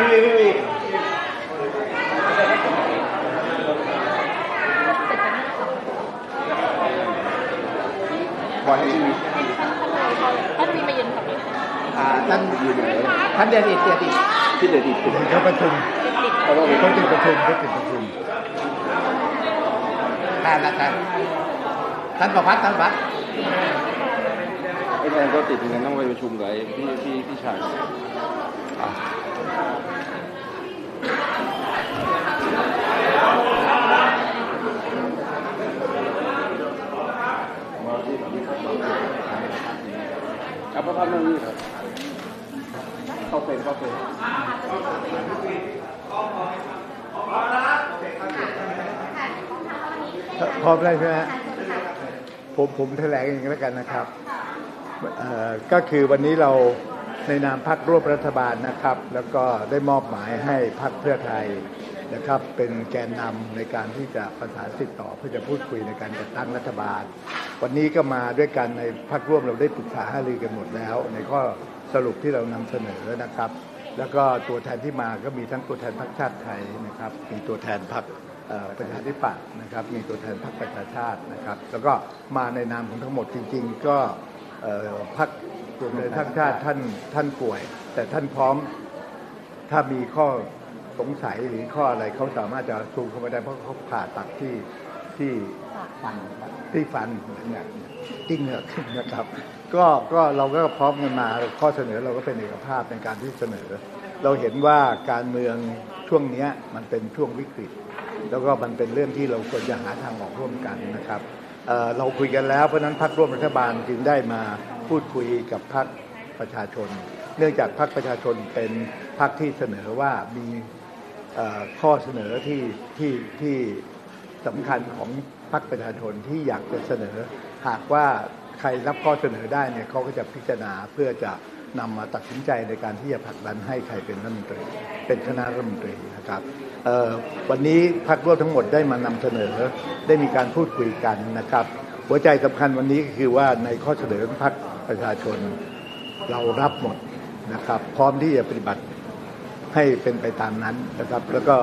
พี่วีพี่วีปล่อยให้มีท่านมีไปยืนกับนี้อ่าท่านอยู่ไหนท่านเดียดิดเดียดิพี่เดชอีกเขาประชุมเขาต้องมีเขาติดประชุมเขาติดประชุมท่านละท่านท่านประพัฒน์ท่านประพัฒน์ไอ้แทนก็ติดเหมือนกันต้องไปประชุมกับไอ้พี่พี่พี่ชาย ครับพระพัฒน์นั่งนี่ครับเข้าเฟรมเข้าเฟรมพร้อมได้ใช่ไหมฮะผมผมแถลงเองแล้วกันนะครับเอ่อก็คือวันนี้เรา ในนามพักร่วมรัฐบาลนะครับ แล้วก็ได้มอบหมายให้พักเพื่อไทยนะครับเป็นแกนนำในการที่จะประสานติดต่อเพื่อจะพูดคุยในการจัดตั้งรัฐบาล วันนี้ก็มาด้วยกันในพักร่วมเราได้ปรึกษาหารือกันหมดแล้ว ในข้อสรุปที่เรานำเสนอนะครับ แล้วก็ตัวแทนที่มาก็มีทั้งตัวแทนพรรคชาติไทยนะครับ มีตัวแทนพรรคประชาธิปัตย์นะครับ มีตัวแทนพรรคประชาชาตินะครับ แล้วก็มาในนามของทั้งหมดจริง ๆ ก็พรรค รวมไทยสร้างชาติท่านท่านป่วย แต่ท่านพร้อมถ้ามีข้อสงสัยหรือข้ออะไรเขาสามารถจะซูมเข้ามาได้เพราะเขาผ่าตัดที่ที่ฟันที่ฟันเนี่ยที่เหงือกนะครับ ก็ก็เราก็พร้อมกันมาข้อเสนอเราก็เป็นเอกภาพในการที่เสนอ เราเห็นว่าการเมืองช่วงนี้มันเป็นช่วงวิกฤต แล้วก็มันเป็นเรื่องที่เราควรจะหาทางออกร่วมกันนะครับเเราคุยกันแล้วเพราะฉะนั้นพรรคร่วมรัฐบาลจึงได้มา พูดคุยกับพรรคประชาชน เนื่องจากพรรคประชาชนเป็นพรรคที่เสนอว่ามีข้อเสนอที่ที่ที่สำคัญของพรรคประชาชนที่อยากจะเสนอ หากว่าใครรับข้อเสนอได้เนี่ยเขาก็จะพิจารณาเพื่อจะนำมาตัดสินใจในการที่จะผลักดันให้ใครเป็นรัฐมนตรี เป็นคณะรัฐมนตรีนะครับวันนี้พรรคร่วมทั้งหมดได้มานำเสนอได้มีการพูดคุยกันนะครับ หัวใจสำคัญวันนี้ก็คือว่าในข้อเสนอของพรรค ประชาชนเรารับหมดนะครับ พร้อมที่จะปฏิบัติให้เป็นไปตามนั้นนะครับ แล้วก็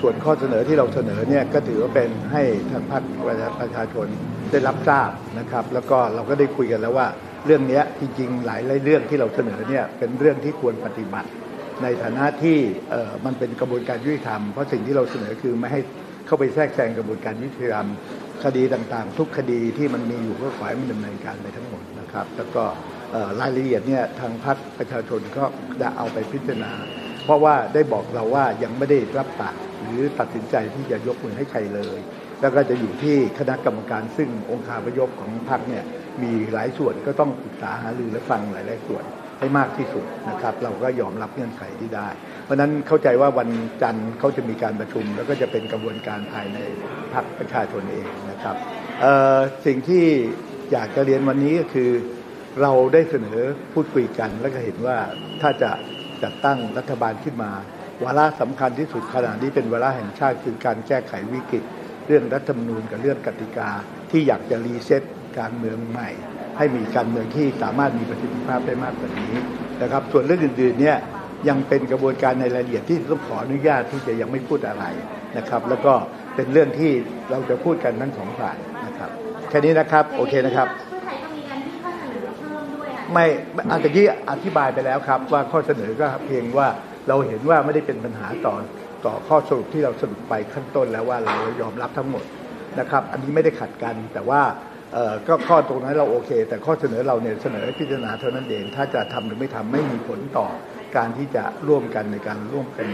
ส่วนข้อเสนอที่เราเสนอเนี่ยก็ถือว่าเป็นให้ทางพรรคประชาชนได้รับทราบนะครับ แล้วก็เราก็ได้คุยกันแล้วว่าเรื่องนี้จริงๆหลายเรื่องที่เราเสนอเนี่ยเป็นเรื่องที่ควรปฏิบัติ ในฐานะที่มันเป็นกระบวนการยุติธรรมเพราะสิ่งที่เราเสนอคือไม่ให้เข้าไปแทรกแซงกระบวนการยุติธรรม คดีต่างๆ ทุกคดีที่มันมีอยู่ก็ขอให้มันดำเนินการไปทั้งหมดนะครับ แล้วก็รายละเอียดเนี่ยทางพรรคประชาชนก็จะเอาไปพิจารณา เพราะว่าได้บอกเราว่ายังไม่ได้รับปากหรือตัดสินใจที่จะยกมือให้ใครเลย แล้วก็จะอยู่ที่คณะกรรมการซึ่งองค์คาพยพของพรรคเนี่ยมีหลายส่วนก็ต้องปรึกษาหารือและฟังหลายๆส่วนให้มากที่สุดนะครับ เราก็ยอมรับเงื่อนไขที่ได้ เพราะฉะนั้นเข้าใจว่าวันจันทร์เขาจะมีการประชุม แล้วก็จะเป็นกระบวนการภายใน พรรคประชาชนเองนะครับสิ่งที่อยากจะเรียนวันนี้ก็คือ เราได้เสนอพูดคุยกัน แล้วก็เห็นว่าถ้าจะจัดตั้งรัฐบาลขึ้นมา วาระสำคัญที่สุดขณะนี้เป็นวาระแห่งชาติคือการแก้ไขวิกฤต เรื่องรัฐธรรมนูญกับเรื่องกติกา ที่อยากจะรีเซ็ตการเมืองใหม่ ให้มีการเมืองที่สามารถมีประสิทธิภาพได้มากกว่านี้นะครับ ส่วนเรื่องอื่นๆเนี่ย ยังเป็นกระบวนการในรายละเอียดที่ต้องขออนุญาตที่จะยังไม่พูดอะไรนะครับ แล้วก็เป็นเรื่องที่เราจะพูดกันทั้งสองฝ่ายนะครับแค่นี้นะครับโอเคนะครับเพื่อไทยก็มีการที่ข้อเสนอเพิ่มด้วยค่ะไม่อันตะกี้อธิบายไปแล้วครับ ว่าข้อเสนอก็เพียงว่าเราเห็นว่าไม่ได้เป็นปัญหาต่อต่อข้อสรุปที่เราสรุปไปขั้นต้นแล้วว่าเรายอมรับทั้งหมดนะครับ อันนี้ไม่ได้ขัดกันแต่ว่าเอ่อก็ข้อตรงนั้นเราโอเค แต่ข้อเสนอเราเนี่ยเสนอให้พิจารณาเท่านั้นเองถ้าจะทำหรือไม่ทำไม่มีผลต่อ การที่จะร่วมกันในการร่วมกัน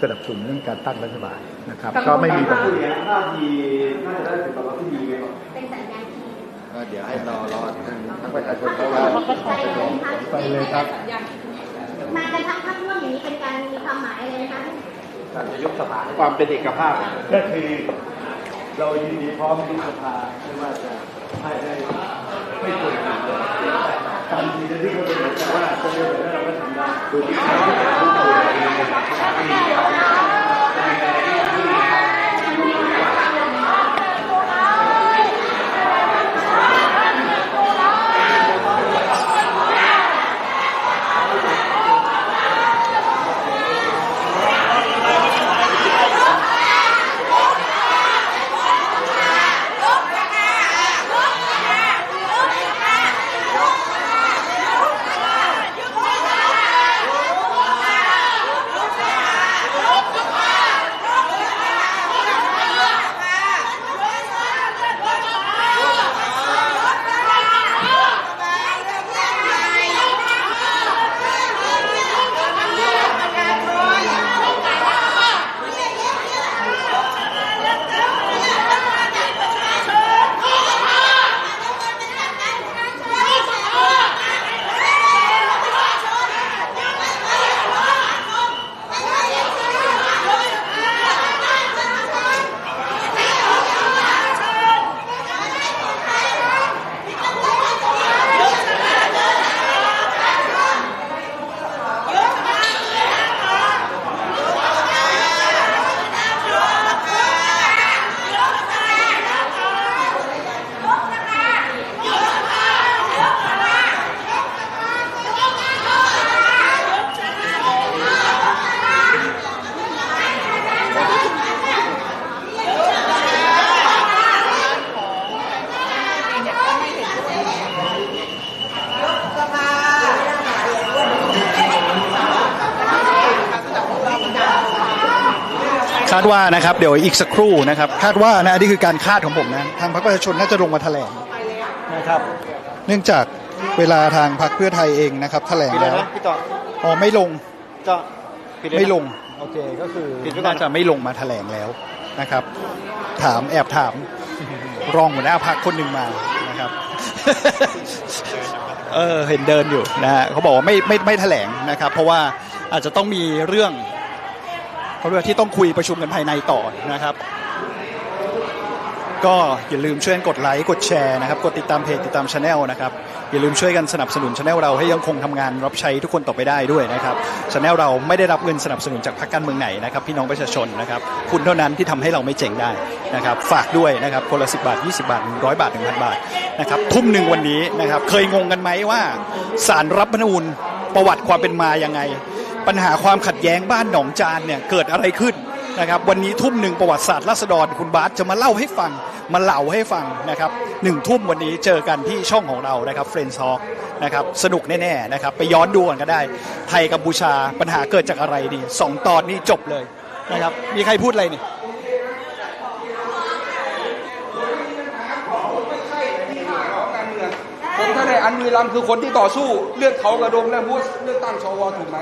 สนับสนุนเรื่องการตั้งรัฐบาลนะครับ ก็ไม่มีปัญหาท่าทีน่าจะได้ผลตอบรับที่ดีไหมครับเป็นสัญญาณที่ดีก็เดี๋ยวให้รอรอทางประชาชนเขาว่าใจเลยนะคะไปเลยครับ มากันทั้งพักร่วมอย่างนี้นี้เป็นการมีความหมายอะไรไหมคะการจะยุบสภาความเป็นเอกภาพก็คือเรายินดีพร้อมที่สภาไม่ว่าจะให้ได้ไม่ควรทำการดีจะที่เขาเป็นแต่ว่าจะเรีย Thank you. ว่านะครับเดี๋ยวอีกสักครู่นะครับ คาดว่านะอันนี่คือการคาดของผมนะทางพรรคประชาชนน่าจะลงมาแถลงนะครับ เนื่องจากเวลาทางพรรคเพื่อไทยเองนะครับ แถลงแล้วพี่ต่ออ๋อไม่ลงก็ปิดเลยนะ ไม่ลง โอเคก็คือปิดไว้ก่อน น่าจะไม่ลงมาแถลงแล้วนะครับ ถามแอบถาม รองหัวหน้าพรรคคนหนึ่งมานะครับ เออเห็นเดินอยู่นะฮะเขาบอกว่าไม่ไม่ไม่แถลงนะครับ เพราะว่าอาจจะต้องมีเรื่อง เขาเรียกว่าที่ต้องคุยประชุมกันภายในต่อนะครับ ก็อย่าลืมช่วยกดไลค์กดแชร์นะครับ กดติดตามเพจติดตามช anel นะครับ อย่าลืมช่วยกันสนับสนุนช anel เราให้ยังคงทำงานรับใช้ทุกคนต่อไปได้ด้วยนะครับช anel เราไม่ได้รับเงินสนับสนุนจากพรรคการเมืองไหนนะครับ พี่น้องประชาชนนะครับ คุณเท่านั้นที่ทำให้เราไม่เจ๋งได้นะครับ ฝากด้วยนะครับคนละสิบาท 20 บาท100บาท1,000บาทนะครับทุ่มหนึ่งวันนี้นะครับเคยงงกันไหมว่าสารรัฐธรรมนูญประวัติความเป็นมายังไง ปัญหาความขัดแย้งบ้านหนองจานเนี่ยเกิดอะไรขึ้นนะครับวันนี้ทุ่มหนึ่งประวัติศาสตร์ราษฎรคุณบาสจะมาเล่าให้ฟังมาเล่าให้ฟังนะครับหนึ่งทุ่มวันนี้เจอกันที่ช่องของเรานะครับเฟรนซ์ฮอนะครับสนุกแน่ๆนะครับไปย้อนดูกันก็ได้ ไทยกัมพูชาปัญหาเกิดจากอะไรดีสองตอนนี้จบเลยนะครับมีใครพูดอะไรนี่ผมถ้าได้อันวีรัมคือคนที่ต่อสู้เลือดเขากระดงและบูสเลือกตั้งสวถูกไหม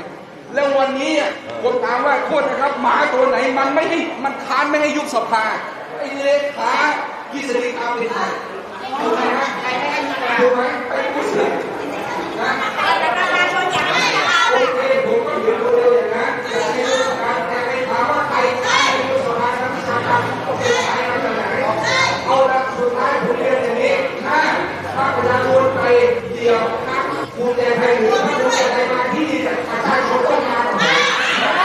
แล้ววันนี้ผมถามว่าโคตรนะครับ หมาตัวไหนมันไม่ให้มันค้านไม่ให้ยุบสภาไอ้เลขากิษฎีอาเป็นใครถูกไหมถูกไหมไอ้ผู้สื่อนะโอเคผมก็เห็นตัวเดียวอย่างนั้นแต่ในเรื่องการแต่ไปถามว่าใครใครยุบสภานักวิชาการโอเคใครมาจากไหนเอาละสุดท้ายผมเรียนอย่างนี้ถ้าถ้าประชาชนไปเดี่ยวนะภูมิใจไทยหรือว่าภูมิใจไทยมาที่นี่ประชาชนต้องมาก่อน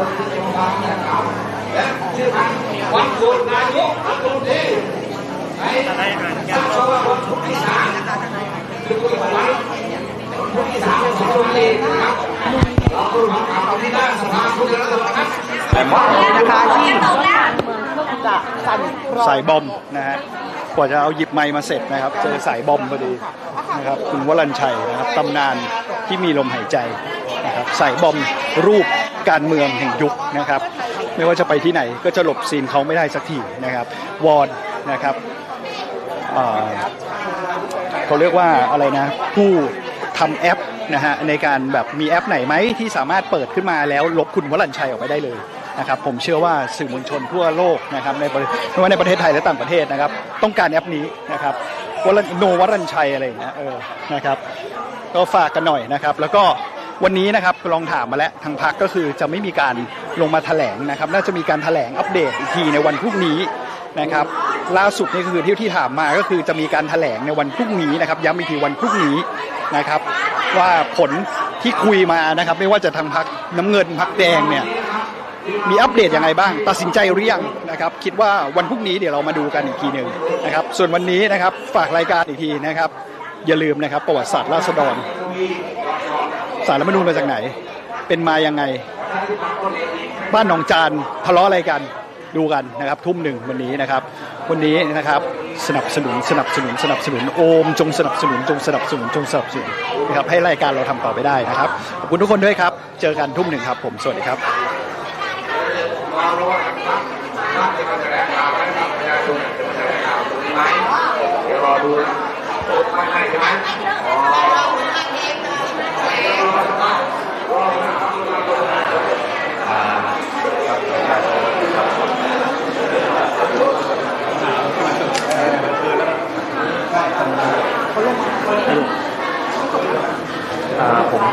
ตั้งเป็นพราและว่อทาวันพุธที่สามคือวันพุธที่สามของตุลาคมนะครับเราคุณวังกับเราที่หน้าสภาผู้แทนราษฎรครับนะคะที่จะสั่นคลอนสายบอมนะฮะกว่าจะเอาหยิบไมค์มาเสร็จนะครับ เจอสายบอมพอดีนะครับคุณวรัญชัยนะครับตำนานที่มีลมหายใจนะครับสายบอมรูป การเมืองแห่งยุคนะครับ ไม่ว่าจะไปที่ไหนก็จะหลบซีนเขาไม่ได้สักทีนะครับ วอนนะครับเขาเรียกว่าอะไรนะ ผู้ทำแอปนะฮะในการแบบมีแอปไหนไหมที่สามารถเปิดขึ้นมาแล้วลบคุณวรัญชัยออกไปได้เลยนะครับผมเชื่อว่าสื่อมวลชนทั่วโลกนะครับในไม่ว่าในประเทศไทยและต่างประเทศนะครับ ต้องการแอปนี้นะครับวรัญโนวรัญชัยอะไรอย่างเงี้ยเออนะครับ ก็ฝากกันหน่อยนะครับ แล้วก็ วันนี้นะครับลองถามมาแล้วทางพักก็คือจะไม่มีการลงมาแถลงนะครับ น่าจะมีการแถลงอัปเดตอีกทีในวันพรุ่งนี้นะครับ ล่าสุดนี่คือที่ที่ถามมาก็คือจะมีการแถลงในวันพรุ่งนี้นะครับ ย้ำอีกทีวันพรุ่งนี้นะครับ ว่าผลที่คุยมานะครับ ไม่ว่าจะทางพักน้ำเงินพักแดงเนี่ยมีอัปเดตยังไงบ้าง ตัดสินใจหรือยังนะครับ คิดว่าวันพรุ่งนี้เดี๋ยวเรามาดูกันอีกทีหนึ่งนะครับ ส่วนวันนี้นะครับฝากรายการอีกทีนะครับ อย่าลืมนะครับ ประวัติศาสตร์ราษฎร สารรัฐมนูญมาจากไหน เป็นมายังไง บ้านหนองจานทะเลาะอะไรกันดูกันนะครับทุ่มหนึ่งวันนี้นะครับ วันนี้นะครับสนับสนุนสนับสนุนสนับสนุนโอมจงสนับสนุนจงสนับสนุนจงสนับสนุนนะครับให้รายการเราทำต่อไปได้นะครับขอบคุณทุกคนด้วยครับเจอกันทุ่มหนึ่งครับ ผมสวัสดีครับอ่า ผม